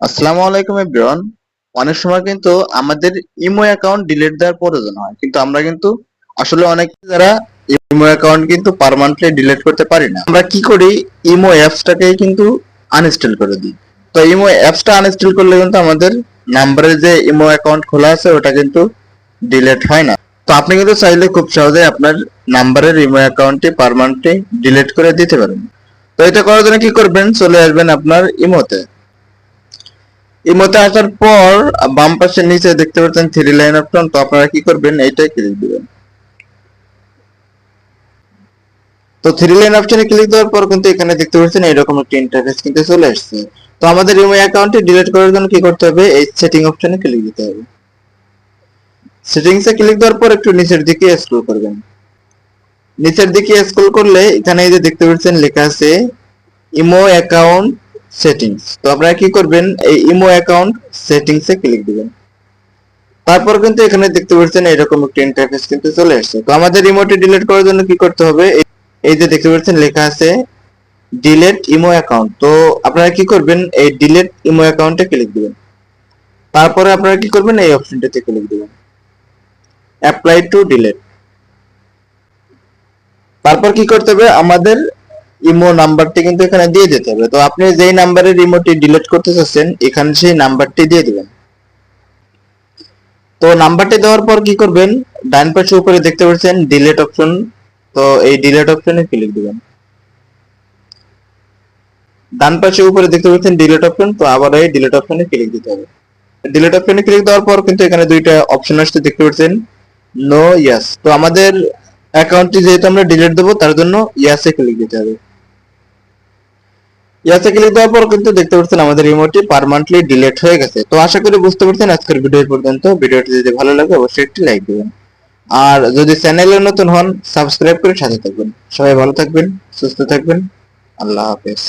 আসসালামু আলাইকুম এভরিওয়ান। অনেক সময় কিন্তু আমাদের ইমো অ্যাকাউন্ট ডিলিট দেওয়ার প্রয়োজন হয়। কিন্তু আমরা কিন্তু আসলে অনেক যারা ইমো অ্যাকাউন্ট কিন্তু পার্মানেন্টলি ডিলিট করতে পারি না। আমরা কি করি? ইমো অ্যাপসটাকে কিন্তু আনইনস্টল করে দিই। তো ইমো অ্যাপসটা আনইনস্টল করলে কিন্তু আমাদের নাম্বারে যে ইমো অ্যাকাউন্ট খোলা আছে, ওটা কিন্তু ডিলিট হয় না। তো আপনি কিন্তু চাইলে খুব সহজে আপনার নাম্বারের ইমো অ্যাকাউন্টটি পার্মানেন্টলি ডিলিট করে দিতে পারেন। তো এটা করার জন্য কি করবেন? চলে আসবেন আপনার ইমোতে। ইমোতে আসার পর, বাম পাশের নিচে দেখতে পাচ্ছেন থ্রি লাইন অপশন তো আপনারা কি করবেন? এইটাই ক্লিক দিবেন। তো থ্রি লাইন অপশনে ক্লিক দেওয়ার পর কিন্তু এখানে দেখতে পাচ্ছেন এরকম একটা ইন্টারফেস কিন্তু চলে আসছে। তো আমাদের ইমো অ্যাকাউন্টে ডিলিট করার জন্য কি করতে হবে? এই সেটিং অপশনে ক্লিক দিতে হবে। সেটিংসে ক্লিক দেওয়ার পর একটু নিচের দিকে স্ক্রল করবেন। নিচের দিকে স্ক্রল করলে এখানে এই যে দেখতে পাচ্ছেন লেখা আছে ইমো অ্যাকাউন্ট সেটিংস তো আপনারা কি করবেন, এই ইমো অ্যাকাউন্ট সেটিংস ক্লিক দিবেন। তারপর কিন্তু এখানে দেখতে পাচ্ছেন এরকম একটা ইন্টারফেস কিন্তু চলে আসছে। তো আমাদের ইমোটি ডিলিট করার জন্য কি করতে হবে, এই- এই যে দেখতে পাচ্ছেন লেখা আছে ডিলেট ইমো অ্যাকাউন্ট তো আপনারা কি করবেন, এই ডিলেট ইমো অ্যাকাউন্টে ক্লিক দিবেন। তারপরে আপনারা কি করবেন, এই অপশনটাতে ক্লিক দিবেন। অ্যাপ্লাই টু ডিলেট তারপর কি করতে হবে, আমাদের ইমো নাম্বারটি কিন্তু এখানে দিয়ে দিতে হবে। তো আপনি যেই নাম্বারের ইমোটি ডিলিট করতে চাচ্ছেন, এখানে সেই নাম্বারটি দিয়ে দিবেন। তো নাম্বারটি দেওয়ার পর কি করবেন? ডান পাশে উপরে দেখতে পাচ্ছেন ডিলিট অপশন তো এই ডিলিট অপশনে ক্লিক দিবেন। ডান পাশে উপরে দেখতে পাচ্ছেন ডিলিট অপশন তো আবার এই ডিলিট অপশনে ক্লিক দিতে হবে। ডিলিট অপশনে ক্লিক দেওয়ার পর কিন্তু এখানে দুইটা অপশন আসছে দেখতে পাচ্ছেন। নো ইয়াস তো আমাদের অ্যাকাউন্টটি যেহেতু আমরা ডিলিট দেবো, তার জন্য ইয়াসে ক্লিক দিতে হবে। ইয়াসে ক্লিক দেওয়ার পর কিন্তু দেখতে পাচ্ছেন আমাদের রিমোটটি পার্মানেন্টলি ডিলেট হয়ে গেছে তো আশা করি বুঝতে পারছেন আজকের ভিডিও পর্যন্ত ভিডিওটি যদি ভালো লাগে অবশ্যই একটি লাইক দিবেন আর যদি চ্যানেলে নতুন হন সাবস্ক্রাইব করে সাথে থাকবেন। সবাই ভালো থাকবেন, সুস্থ থাকবেন। আল্লাহ হাফেজ।